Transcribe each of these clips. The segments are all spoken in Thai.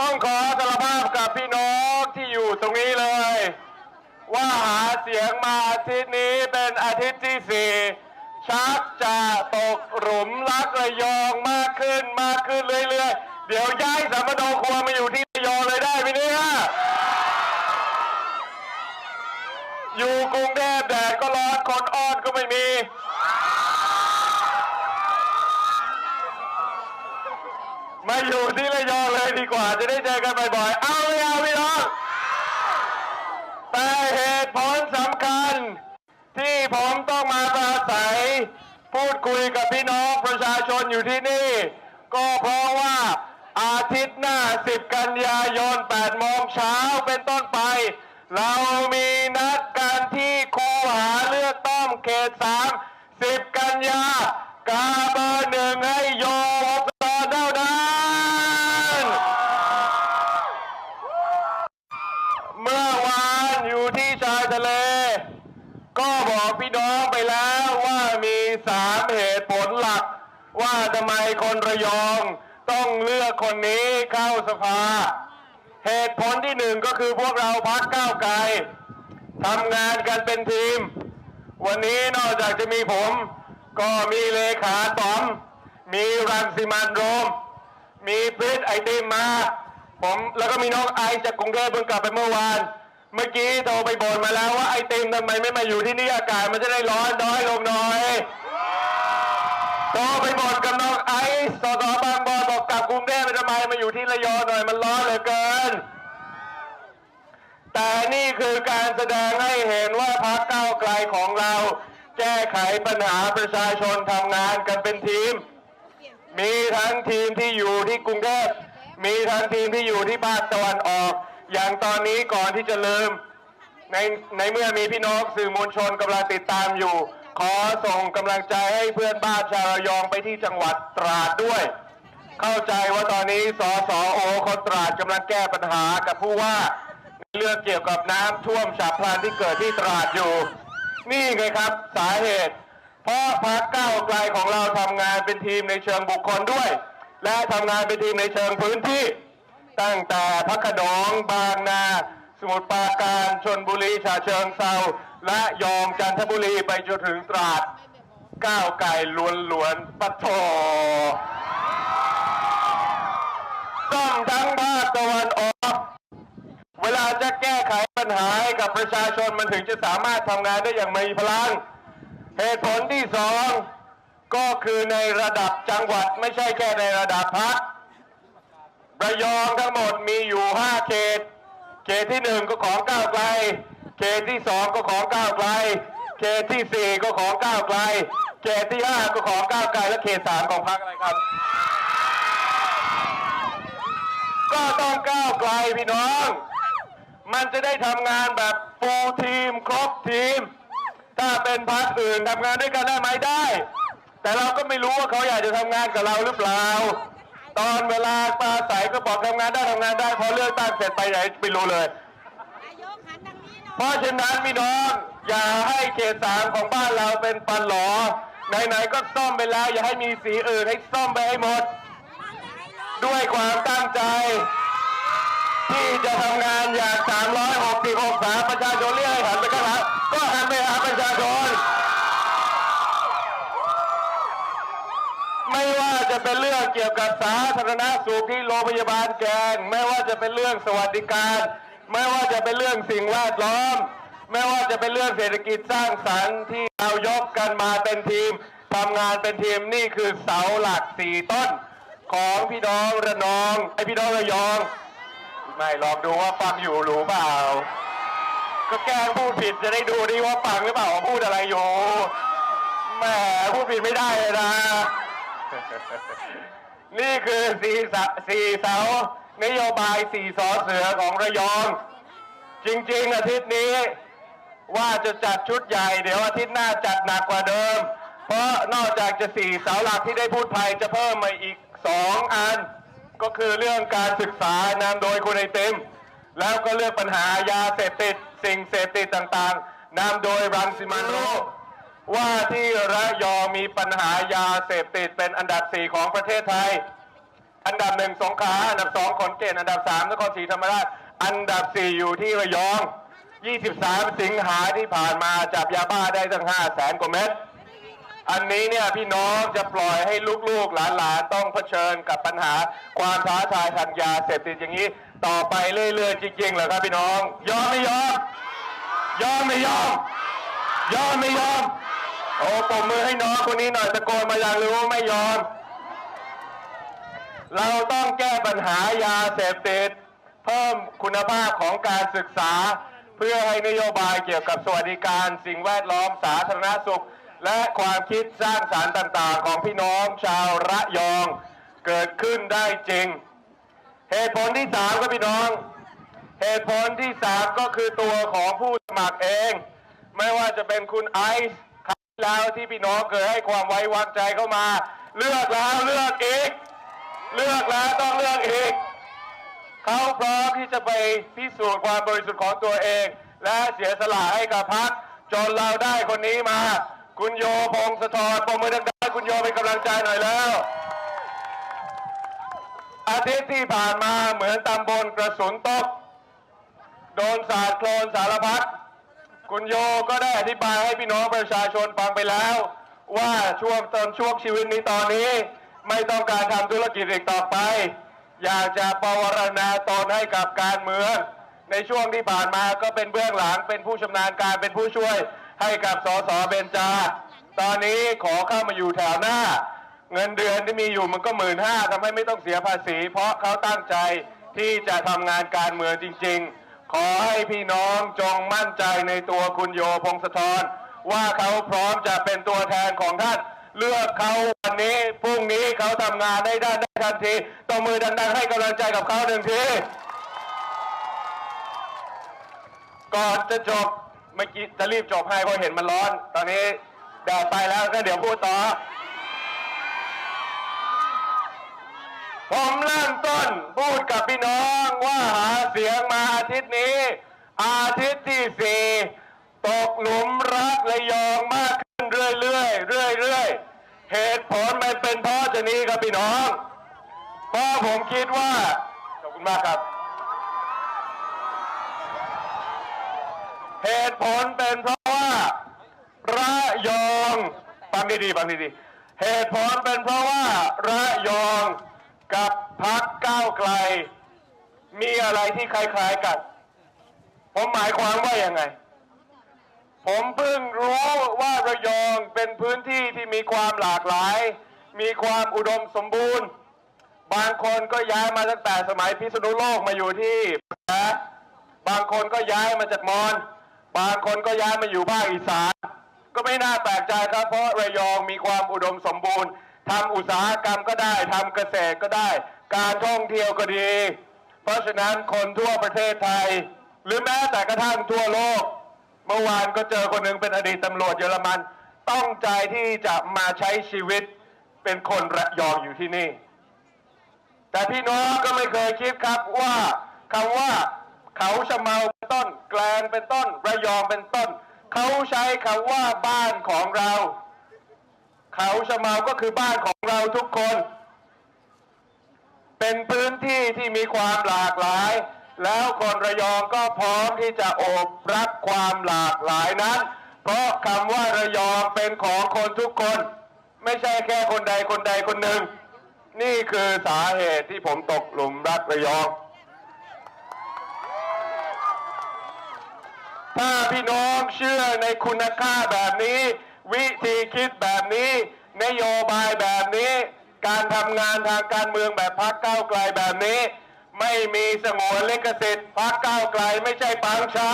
ต้องขอสารภาพกับพี่น้องที่อยู่ตรงนี้เลย ว่าหาเสียงมาอาทิตย์นี้เป็นอาทิตย์ที่สี่ชักจะตกหลุมรักระยองมากขึ้นมากขึ้นเรื่อยๆ เดี๋ยวย้ายสามโนครัวมาอยู่ที่ระยองเลยได้ไหมเนี่ยอยู่กรุงเทพแดดก็ร้อนคนอ้อนก็ไม่มี มาอยู่ที่ระยองเลยดีกว่าจะได้เจอกันบ่อยๆ เอาไม่เอาพี่น้อง แต่เหตุผลสำคัญ ที่ผมต้องมาปราศัย พูดคุยกับพี่น้องประชาชนอยู่ที่นี่ ก็เพราะว่าอาทิตย์หน้า 10 กันยายน8โมงเช้าเป็นต้นไป เรามีนัดกันที่คูหาเลือกตั้งเขต3 10 กันยากาเบอร์หนึ่งให้โย อยู่ที่ชายทะเล ก็บอกพี่น้องไปแล้วว่ามีสามเหตุผลหลัก ว่าทำไมคนระยองต้องเลือกคนนี้เข้าสภา เหตุผลที่หนึ่งก็คือพวกเราพักก้าวไกลทำงานกันเป็นทีม วันนี้นอกจากจะมีผม ก็มีเลขาต๋อม มีรังสิมันโรม มีพริตไอติมมา ผมแล้วก็มีน้องไอจากกรุงเทพเพิ่งกลับไปเมื่อวาน เมื่อกี้โทรไปบ่นมาแล้วว่าไอติมทำไมไม่มาอยู่ที่นี่อากาศมันจะได้ร้อนน้อยลงหน่อยโทรไปบ่นกับน้องไอซ์สสบางบอบอกกลับกรุงเทพทำไมมาอยู่ที่ระยองหน่อยมันร้อนเหลือเกิน แต่นี่คือการแสดงให้เห็นว่าพรรคก้าวไกลของเรา แก้ไขปัญหาประชาชนทำงานกันเป็นทีม มีทั้งทีมที่อยู่ที่กรุงเทพมีทั้งทีมที่อยู่ที่ภาคตะวันออก อย่างตอนนี้ก่อนที่จะลืม ในในเมื่อมีพี่น้องสื่อมวลชนกำลังติดตามอยู่ ขอส่งกำลังใจให้เพื่อนบ้านชาวระยองไปที่จังหวัดตราดด้วย เข้าใจว่าตอนนี้สสโอคนตราดกำลังแก้ปัญหากับผู้ว่าเรื่องเกี่ยวกับน้ำท่วมฉับพลันที่เกิดที่ตราดอยู่ นี่ไงครับสาเหตุ เพราะพรรคก้าวไกลของเราทำงานเป็นทีมในเชิงบุคคลด้วย และทำงานเป็นทีมในเชิงพื้นที่ ตั้งแต่พักดองบางนา สมุทรปราการชนบุรีฉะเชิงเซาและยองจันทบุรีไปจนถึงตราดก้าวไก่ล้วนล้วนๆปะโถซ่อมทั้งภาคตะวันออก เวลาจะแก้ไขปัญหาให้กับประชาชนมันถึงจะสามารถทำงานได้อย่างมีพลัง เหตุผลที่สองก็คือในระดับจังหวัดไม่ใช่แค่ในระดับพัก ระยองทั้งหมดมีอยู่ 5 เขต เขตที่หนึ่งก็ของก้าวไกล เขตที่สองก็ของก้าวไกล เขตที่สี่ก็ของก้าวไกล เขตที่ห้าก็ของก้าวไกล และเขตสามของพรรคอะไรครับ ก็ต้องก้าวไกลพี่น้อง มันจะได้ทำงานแบบฟูลทีมครบทีม ถ้าเป็นพรรคอื่นทำงานด้วยกันได้ไหมได้ แต่เราก็ไม่รู้ว่าเขาอยากจะทำงานกับเราหรือเปล่า ตอนเวลาปราศัยก็บอกทำงานได้ทำงานได้พอเลือกตั้งเสร็จไปไหนไม่รู้เลย นายกหันทางนี้หน่อยเพราะฉะนั้นพี่น้อง อย่าให้เขตสามของบ้านเราเป็นปันหลอไหนๆก็ซ่อมไปแล้ว อย่าให้มีสีอื่นให้ซ่อมไปให้หมด ด้วยความตั้งใจ ที่จะทำงานอย่าง 360องศาประชาชนเรียกให้หันไปข้างหลังก็หันไปหาประชาชน ไม่ว่า จะเป็นเรื่องเกี่ยวกับสาธารณสุขที่โรงพยาบาลแกงไม่ว่าจะเป็นเรื่องสวัสดิการ ไม่ว่าจะเป็นเรื่องสิ่งแวดล้อม ไม่ว่าจะเป็นเรื่องเศรษฐกิจสร้างสรรค์ที่เรายกกันมาเป็นทีมทำงานเป็นทีมนี่คือเสาหลักสี่ต้น ของพี่น้องระนองไอพี่น้องระยอง ไม่ลองดูว่าฟังอยู่หรือเปล่า ก็แกล้งพูดผิดจะได้ดูดีว่าฟังหรือเปล่าว่าพูดอะไรอยู่แหมพูดผิดไม่ได้เลยนะ นี่คือสี่เสาสี่เสานโยบายสี่สอเสือของระยอง จริง ๆ อาทิตย์นี้ ว่าจะจัดชุดใหญ่ เดี๋ยวอาทิตย์หน้าจัดหนักกว่าเดิม เพราะนอกจากจะสี่เสาหลักที่ได้พูดไปจะเพิ่มมาอีกสองอัน ก็คือเรื่องการศึกษานำโดยคุณไอติม แล้วก็เรื่องปัญหายาเสพติดสิ่งเสพติดต่างๆนำโดยรังสิมันโร ว่าที่ระยองมีปัญหายาเสพติดเป็นอันดับสี่ของประเทศไทย อันดับหนึ่งสงขลาอันดับสองขอนแก่นอันดับสามนครศรีธรรมราชอันดับสี่อยู่ที่ระยอง 23 สิงหาที่ผ่านมาจับยาบ้าได้ตั้ง5แสนกว่าเม็ดอันนี้เนี่ยพี่น้องจะปล่อยให้ลูกๆหลานๆต้องเผชิญกับปัญหาความท้าทายทางยาเสพติดอย่างนี้ ต่อไปเรื่อยๆจริงๆเหรอครับพี่น้อง ยอมไม่ยอม ยอมไม่ยอม ยอมไม่ยอม โอ้ปมมือให้น้องคนนี้หน่อยตะโกนมาอย่างรู้ไม่ยอม เราต้องแก้ปัญหายาเสพติด เพิ่มคุณภาพของการศึกษา เพื่อให้นโยบายเกี่ยวกับสวัสดิการสิ่งแวดล้อมสาธารณสุข และความคิดสร้างสารรค์ต่างๆ ของพี่น้องชาวระยองเกิดขึ้นได้จริง เหตุผลที่สามครับพี่น้อง เหตุผลที่สามก็คือตัวของผู้สมัครเอง ไม่ว่าจะเป็นคุณไอซ์ แล้วที่พี่น้องเคยให้ความไว้วางใจเข้ามา เลือกแล้วเลือกอีก เลือกแล้วต้องเลือกอีก เขาพร้อมที่จะไปพิสูจน์ความบริสุทธิ์ของตัวเอง และเสียสละให้กับพรรคจนเราได้คนนี้มา คุณโยพงศธรปรบมือดังๆคุณโยเป็นกำลังใจหน่อยแล้ว อาทิตย์ที่ผ่านมาเหมือนตำบลกระสุนตก โดนสาดโคลนสารพัด คุณโยก็ได้อธิบายให้พี่น้องประชาชนฟังไปแล้ว ว่าช่วงตอนช่วงชีวิตนี้ตอนนี้ ไม่ต้องการทำธุรกิจอีกต่อไป อยากจะปวารณาตนให้กับการเมือง ในช่วงที่ผ่านมาก็เป็นเบื้องหลังเป็นผู้ชำนาญการเป็นผู้ช่วยให้กับสสเบญจา ตอนนี้ขอเข้ามาอยู่แถวหน้า เงินเดือนที่มีอยู่มันก็หมื่นห้าทำให้ไม่ต้องเสียภาษี เพราะเขาตั้งใจที่จะทำงานการเมืองจริง ๆ ขอให้พี่น้องจงมั่นใจในตัวคุณโยพงศธรว่าเขาพร้อมจะเป็นตัวแทนของท่าน เลือกเขาวันนี้พรุ่งนี้เขาทำงานได้ด้านได้ทันทีตบมือดังๆให้กำลังใจกับเขาหนึ่งทีก่อนจะจบเมื่อกี้จะรีบจบให้เพราะเห็นมันร้อน ตอนนี้แดดไปแล้วก็เดี๋ยวพูดต่อ ผมเริ่มต้นพูดกับพี่น้องว่าหาเสียงมาอาทิตย์นี้ อาทิตย์ที่สี่ตกหลุมรักระยองมากขึ้นเรื่อยๆเรื่อยๆเหตุผลมันเป็นเพราะจะนี้ครับพี่น้องเพราะผมคิดว่าขอบคุณมากครับ เหตุผลเป็นเพราะว่าระยองฟังดีๆฟังดีๆเหตุผลเป็นเพราะว่าระยอง กับพักก้าวไกล มีอะไรที่คล้าย ๆกัน ผมหมายความว่าอยังไง ผมเพิ่งรู้ว่าระยองเป็นพื้นที่ที่มีความหลากหลาย มีความอุดมสมบูรณ์ บางคนก็ย้ายมาตั้งแต่สมัยพิษณุโลกมาอยู่ที่แพร่บางคนก็ย้ายมาจากมอญบางคนก็ย้ายมาอยู่ภาคอีสานก็ไม่น่าแปลกใจครับ เพราะระยองมีความอุดมสมบูรณ์ ทำอุตสาหกรรมก็ได้ทำเกษตรก็ได้ การท่องเที่ยวก็ดี เพราะฉะนั้นคนทั่วประเทศไทย หรือแม้แต่กระทั่งทั่วโลก เมื่อวานก็เจอคนหนึ่งเป็นอดีตตำรวจเยอรมัน ต้องใจที่จะมาใช้ชีวิตเป็นคนระยองอยู่ที่นี่ แต่พี่น้องก็ไม่เคยคิดครับว่าคำว่าเขาชะเมาเป็นต้น แกลงเป็นต้น ระยองเป็นต้น เขาใช้คำว่าบ้านของเรา เขาชะเมาก็คือบ้านของเราทุกคน เป็นพื้นที่ที่มีความหลากหลาย แล้วคนระยองก็พร้อมที่จะโอบรับความหลากหลายนั้น เพราะคำว่าระยองเป็นของคนทุกคน ไม่ใช่แค่คนใดคนใดคนหนึ่ง นี่คือสาเหตุที่ผมตกหลุมรักระยอง ถ้าพี่น้องเชื่อในคุณค่าแบบนี้ วิธีคิดแบบนี้ นโยบายแบบนี้ การทำงานทางการเมืองแบบพักเก้าไกลแบบนี้ ไม่มีสงวนลิขสิทธิ์พักเก้าไกลไม่ใช่ปังชา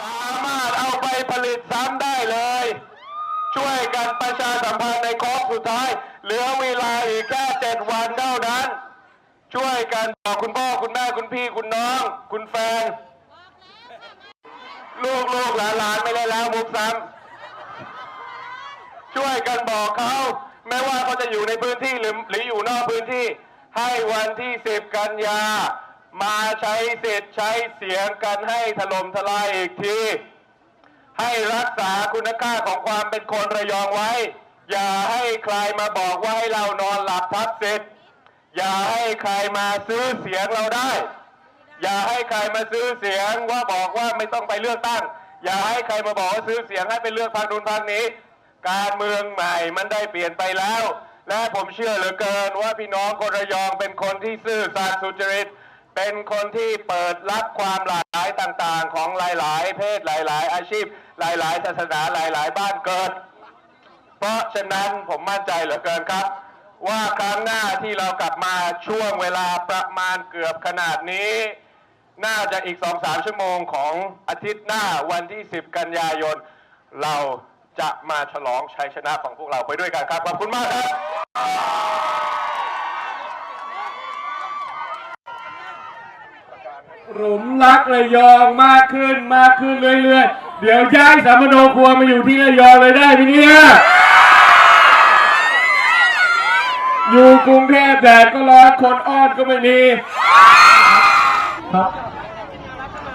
สามารถเอาไปผลิตซ้ำได้เลย ช่วยกันประชาสัมพันธ์ในโค้งสุดท้าย เหลือเวลาอีกแค่เจ็ดวันเท่านั้น ช่วยกันบอกคุณพ่อคุณแม่คุณพี่คุณน้อง คุณแฟน ลูกลูกหลานหลานไม่ได้แล้วมุกซ้ำ ช่วยกันบอกเขาไม่ว่าเขาจะอยู่ในพื้นที่หรือหรืออยู่นอกพื้นที่ ให้วันที่สิบกันยา มาใช้สิทธิ์ใช้เสียงกันให้ถล่มทลายอีกที ให้รักษาคุณค่าของความเป็นคนระยองไว้ อย่าให้ใครมาบอกว่าให้เรานอนหลับทับสิทธิ์อย่าให้ใครมาซื้อเสียงเราได้ อย่าให้ใครมาซื้อเสียงว่าบอกว่าไม่ต้องไปเลือกตั้ง อย่าให้ใครมาบอกว่าซื้อเสียงให้ไปเลือกพรรคนู้นพรรคนี้ การเมืองใหม่มันได้เปลี่ยนไปแล้ว และผมเชื่อเหลือเกินว่าพี่น้องคนระยองเป็นคนที่ซื่อสัตย์สุจริต เป็นคนที่เปิดรับความหลากหลายต่างๆ ของหลาย ๆ เพศหลาย ๆ อาชีพ หลาย ๆ ศาสนาหลาย ๆ บ้านเกิด เพราะฉะนั้นผมมั่นใจเหลือเกินครับ ว่าครั้งหน้าที่เรากลับมาช่วงเวลาประมาณเกือบขนาดนี้น่าจะอีกสองสามชั่วโมงของอาทิตย์หน้าวันที่ 10 กันยายน เรา จะมาฉลองชัยชนะของพวกเราไปด้วยกันครับขอบคุณมากครับหลุมรักระยองมากขึ้นมากขึ้นเรื่อยๆ เดี๋ยวย้ายสามโนครัวมาอยู่ที่ระยองเลยได้ไหมเนี่ยอยู่กรุงเทพแดดก็ร้อนคนอ้อนก็ไม่มีครับ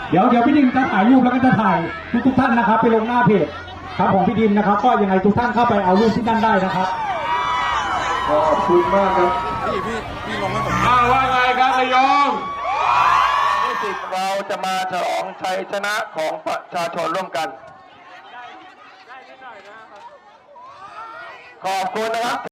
เดี๋ยวเดี๋ยวพี่ดิมจะถ่ายรูปแล้วก็จะถ่ายทุกทุกๆท่านนะครับ ไปลงหน้าเพจ ครับของพี่ดิมนะครับ ก็ยังไงทุกท่านเข้าไปเอารูปที่นั่นได้นะครับขอบคุณมากครับอ้าวว่าไงครับระยองที่สิบเราจะมาฉลองชัยชนะของประชาชนร่วมกันขอบคุณนะครับ